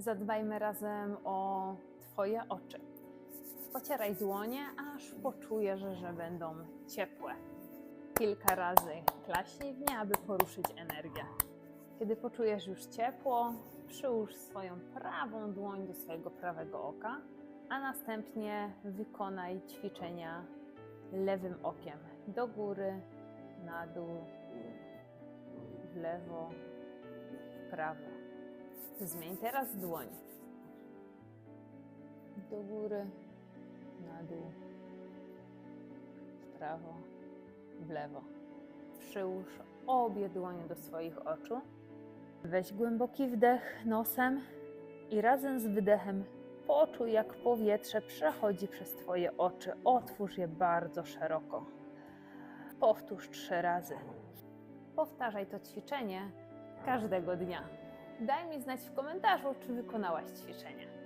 Zadbajmy razem o Twoje oczy. Pocieraj dłonie, aż poczujesz, że będą ciepłe. Kilka razy klaśnij w nie, aby poruszyć energię. Kiedy poczujesz już ciepło, przyłóż swoją prawą dłoń do swojego prawego oka, a następnie wykonaj ćwiczenia lewym okiem do góry, na dół, w lewo, w prawo. Zmień teraz dłoń. Do góry, na dół, w prawo, w lewo. Przyłóż obie dłonie do swoich oczu. Weź głęboki wdech nosem i razem z wydechem poczuj, jak powietrze przechodzi przez Twoje oczy. Otwórz je bardzo szeroko. Powtórz trzy razy. Powtarzaj to ćwiczenie każdego dnia. Daj mi znać w komentarzu, czy wykonałaś ćwiczenie.